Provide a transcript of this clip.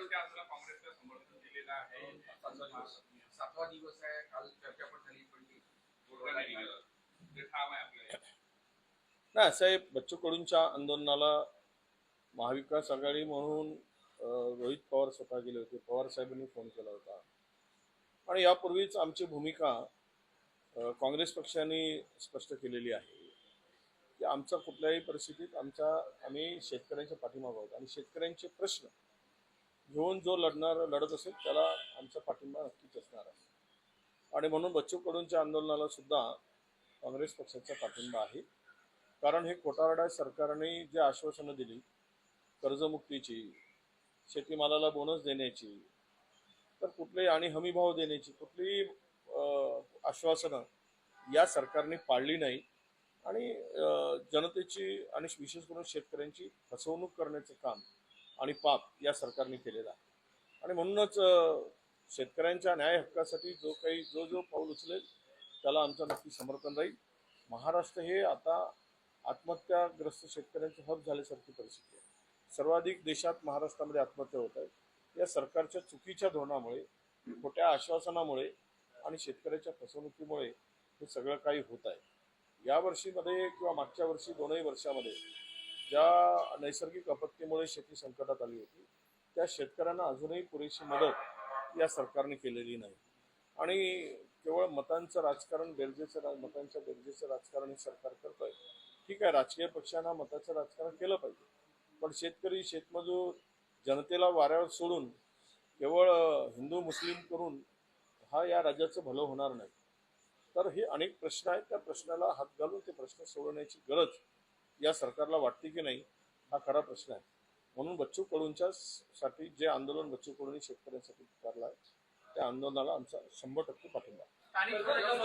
कडून त्या आंदोलनाला काँग्रेसचं समर्थन दिलेलं आहे? सातवा दिवस सातवा दिवस आहे काल चर्चा पण झाली पण ती तोडगा नाही निघाला. ते ठाम आहे आपल्या नाही असं आहे बच्चू कडूंच्या आंदोलनाला महाविकास आघाडी म्हणून रोहित पवार स्वतः गेले होते. पवार साहेबांनी फोन केला होता. आणि यापूर्वीच आमची भूमिका काँग्रेस पक्षाने स्पष्ट केलेली आहे. की आमचा कुठल्याही परिस्थितीत आमच्या आम्ही शेतकऱ्यांच्या पाठीमागं आहोत. आणि शेतकऱ्यांचे प्रश्न घेऊन जो लढणार लढत असेल त्याला आमचा पाठिंबा नक्कीच असणार आहे. आणि म्हणून बच्चू कडूंच्या आंदोलनाला सुद्धा काँग्रेस पक्षाचा पाठिंबा आहे. कारण हे कोटारडा सरकारने जे आश्वासनं दिली कर्जमुक्तीची शेतीमालाला बोनस देण्याची तर कुठलेही आणि हमीभाव देण्याची कुठलीही आश्वासनं या सरकारने पाळली नाही. आणि जनतेची आणि विशेष करून शेतकऱ्यांची फसवणूक करण्याचं काम आणि पाप या सरकारने केलेला आहे. आणि म्हणूनच शेतकऱ्यांच्या न्याय हक्कासाठी जो काही जो जो पाऊल उचलेल त्याला आमचं नक्की समर्थन राहील. महाराष्ट्र हे आता आत्महत्याग्रस्त शेतकऱ्यांचे हब झाल्यासारखी परिस्थिती आहे. सर्वाधिक देशात महाराष्ट्रामध्ये आत्महत्या होत आहेत. या सरकारच्या चुकीच्या धोरणामुळे खोट्या आश्वासनामुळे आणि शेतकऱ्याच्या फसवणुकीमुळे हे सगळं काही होत आहे. या वर्षीमध्ये किंवा मागच्या वर्षी दोनही वर्षामध्ये ज्या नैसर्गिक आपत्तीमुळे शेती संकटात आली होती त्या शेतकऱ्यांना अजूनही पुरेशी मदत या सरकारने केलेली नाही. आणि केवळ मतांचं राजकारण बेरजेचं रा- मतांच्या बेरजेचं राजकारण हे सरकार आहे ठीक आहे राजकीय पक्षांना मताचं राजकारण केलं पाहिजे. पण शेतकरी शेतमजूर जनतेला वाऱ्यावर सोडून केवळ हिंदू मुस्लिम करून हा या राज्याचं भलं होणार नाही. तर हे अनेक प्रश्न आहेत. त्या प्रश्नाला हात घालून ते प्रश्न सोडवण्याची गरज या सरकारला वाटते की नाही हा खरा प्रश्न आहे. म्हणून बच्चू कडूंच्या साठी जे आंदोलन बच्चू कडूंनी शेतकऱ्यांसाठी पुकारलं आहे त्या आंदोलनाला आमचा शंभर टक्के पाठिंबा